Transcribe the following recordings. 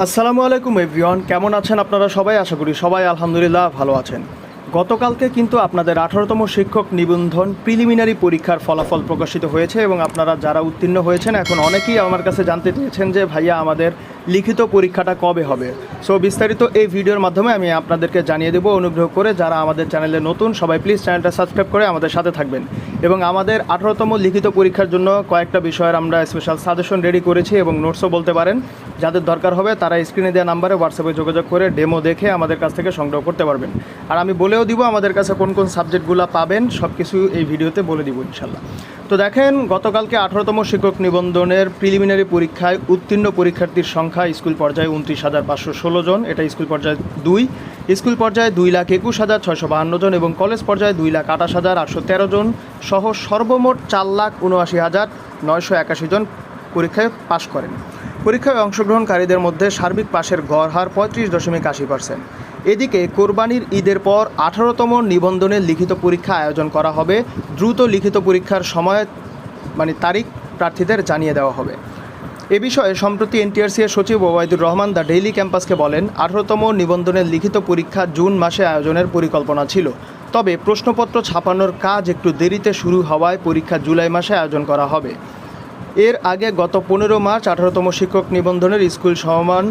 আসসালামু আলাইকুম এভরিওয়ান। কেমন আছেন আপনারা সবাই? আশা করি সবাই আলহামদুলিল্লাহ ভালো আছেন। গতকালকে কিন্তু আপনাদের আঠারোতম শিক্ষক নিবন্ধন প্রিলিমিনারি পরীক্ষার ফলাফল প্রকাশিত হয়েছে এবং আপনারা যারা উত্তীর্ণ হয়েছেন, এখন অনেকেই আমার কাছে জানতে চেয়েছেন যে ভাইয়া আমাদের লিখিত পরীক্ষাটা কবে হবে। সো বিস্তারিত এই ভিডিওর মাধ্যমে আমি আপনাদেরকে জানিয়ে দেবো, অনুগ্রহ করে যারা আমাদের চ্যানেলে নতুন, সবাই প্লিজ চ্যানেলটা সাবস্ক্রাইব করে আমাদের সাথে থাকবেন। এবং আমাদের আঠারোতম লিখিত পরীক্ষার জন্য কয়েকটা বিষয়ের আমরা স্পেশাল সাজেশন রেডি করেছি এবং নোটসও বলতে পারেন। যাদের দরকার হবে তারা স্ক্রিনে দেওয়া নাম্বারে হোয়াটসঅ্যাপে যোগাযোগ করে ডেমো দেখে আমাদের কাছ থেকে সংগ্রহ করতে পারবেন। আর আমি বলেও দিব, আমাদের কাছে কোন কোন সাবজেক্টগুলো পাবেন সব কিছু এই ভিডিওতে বলে দিব ইনশাল্লাহ। তো দেখেন, গতকালকে আঠারোতম শিক্ষক নিবন্ধনের প্রিলিমিনারি পরীক্ষায় উত্তীর্ণ পরীক্ষার্থীর সংখ্যা স্কুল পর্যায়ে উনত্রিশ হাজার পাঁচশো ষোলো জন, এটা স্কুল পর্যায়ে দুই। স্কুল পর্যায়ে দুই লাখ একুশ হাজার ছয়শো বাহান্ন জন এবং কলেজ পর্যায়ে দুই লাখ আঠাশ হাজার আটশো তেরো জন সহ সর্বমোট চার লাখ উনআশি হাজার নয়শো একাশি জন পরীক্ষায় পাশ করেন। পরীক্ষায় অংশগ্রহণকারীদের মধ্যে সার্বিক পাশের গড় হার পঁয়ত্রিশ দশমিক আশি পার্সেন্ট। এদিকে কোরবানির ঈদের পর আঠারোতম নিবন্ধনের লিখিত পরীক্ষা আয়োজন করা হবে। দ্রুত লিখিত পরীক্ষার সময় মানে তারিখ প্রার্থীদের জানিয়ে দেওয়া হবে। এ বিষয়ে সম্প্রতি এনটিআরসি এর সচিব ওবায়দুর রহমান দ্য ডেইলি ক্যাম্পাসকে বলেন, আঠারোতম নিবন্ধনের লিখিত পরীক্ষা জুন মাসে আয়োজনের পরিকল্পনা ছিল। তবে প্রশ্নপত্র ছাপানোর কাজ একটু দেরিতে শুরু হওয়ায় পরীক্ষা জুলাই মাসে আয়োজন করা হবে। এর আগে গত পনেরো মার্চ আঠারোতম শিক্ষক নিবন্ধনের স্কুল সমান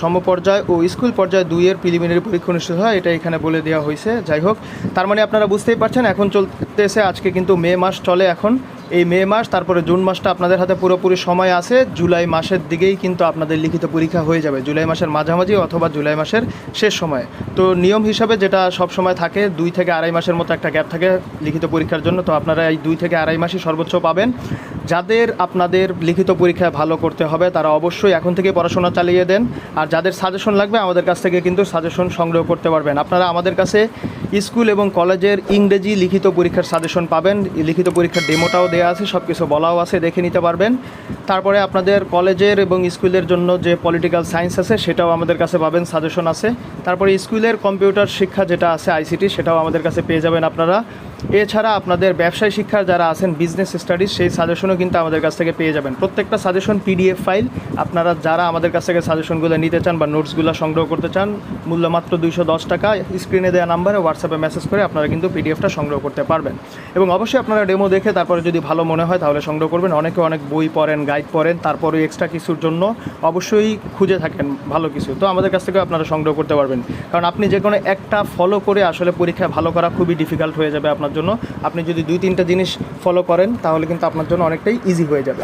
সমপর্যায় ও স্কুল পর্যায়ে দুইয়ের প্রিলিমিনারি পরীক্ষা অনুষ্ঠিত হয়, এটা এখানে বলে দেওয়া হয়েছে। যাই হোক, তার মানে আপনারা বুঝতেই পারছেন, এখন চলতেছে, আজকে কিন্তু মে মাস চলে এখন। এই মে মাস, তারপরে জুন মাসটা আপনাদের হাতে পুরোপুরি সময় আছে। জুলাই মাসের দিকেই কিন্তু আপনাদের লিখিত পরীক্ষা হয়ে যাবে, জুলাই মাসের মাঝামাঝি অথবা জুলাই মাসের শেষ সময়ে। তো নিয়ম হিসাবে যেটা সব সময় থাকে, দুই থেকে আড়াই মাসের মতো একটা গ্যাপ থাকে লিখিত পরীক্ষার জন্য। তো আপনারা এই দুই থেকে আড়াই মাসই সর্বোচ্চ পাবেন। যাদের আপনাদের লিখিত পরীক্ষায় ভালো করতে হবে, তারা অবশ্যই এখন থেকে পড়াশোনা চালিয়ে দেন। আর যাদের সাজেশন লাগবে, আমাদের কাছ থেকে কিন্তু সাজেশন সংগ্রহ করতে পারবেন। আপনারা আমাদের কাছে স্কুল এবং কলেজের ইংরেজি লিখিত পরীক্ষার সাজেশন পাবেন। লিখিত পরীক্ষার ডেমোটাও দেওয়া আছে সব কিছু বলাও আছে, দেখে নিতে পারবেন। তারপরে আপনাদের কলেজের এবং স্কুলের জন্য যে পলিটিক্যাল সায়েন্স আছে, সেটাও আমাদের কাছে পাবেন সাজেশন আছে। তারপরে স্কুলের কম্পিউটার শিক্ষা যেটা আছে আইসিটি সেটাও আমাদের কাছে পেয়ে যাবেন আপনারা। এছাড়া আপনাদের ব্যবসায় শিক্ষার যারা আছেন বিজনেস স্টাডিজ সেই সাজেশনও কিন্তু আমাদের কাছ থেকে পেয়ে যাবেন। প্রত্যেকটা সাজেশন পিডিএফ ফাইল আপনারা যারা আমাদের কাছ থেকে সাজেশনগুলো নিতে চান বা নোটসগুলো সংগ্রহ করতে চান মূল্য মাত্র দুইশো দশ টাকা স্ক্রিনে দেওয়া নাম্বারে হোয়াটসঅ্যাপে মেসেজ করে আপনারা কিন্তু পিডিএফটা সংগ্রহ করতে পারবেন। এবং অবশ্যই আপনারা ডেমো দেখে তারপরে যদি ভালো মনে হয় তাহলে সংগ্রহ করবেন। অনেকে অনেক বই পড়েন গাইড পড়েন তারপরে এক্সট্রা কিছুর জন্য অবশ্যই খুঁজে থাকেন ভালো কিছু। তো আমাদের কাছ থেকে আপনারা সংগ্রহ করতে পারবেন। কারণ আপনি যে কোনো একটা ফলো করে আসলে পরীক্ষায় ভালো করা খুবই ডিফিকাল্ট হয়ে যাবে আপনার জন্য আপনি যদি দুই, তিনটা জিনিস ফলো করেন, তাহলে কিন্তু আপনার জন্য অনেকটাই ইজি হয়ে যাবে।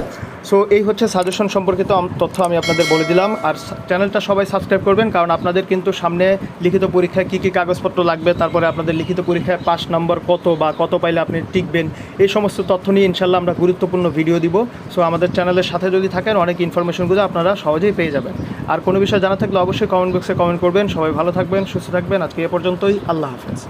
সো এই হচ্ছে সাজেশন সম্পর্কিত তথ্য আমি আপনাদের বলে দিলাম। আর চ্যানেলটা সবাই সাবস্ক্রাইব করবেন, কারণ আপনাদের কিন্তু সামনে লিখিত পরীক্ষায় কী কী কাগজপত্র লাগবে, তারপরে আপনাদের লিখিত পরীক্ষায় পাস নম্বর কত বা কত পাইলে আপনি টিকবেন, এই সমস্ত তথ্য নিয়ে ইনশাল্লাহ আমরা গুরুত্বপূর্ণ ভিডিও দিব। সো আমাদের চ্যানেলের সাথে যদি থাকেন, অনেক ইনফরমেশনগুলো আপনারা সহজেই পেয়ে যাবেন। আর কোনো বিষয় জানা থাকলে অবশ্যই কমেন্ট বক্সে কমেন্ট করবেন। সবাই ভালো থাকবেন, সুস্থ থাকবেন। আজকে এ পর্যন্তই। আল্লাহ হাফেজ।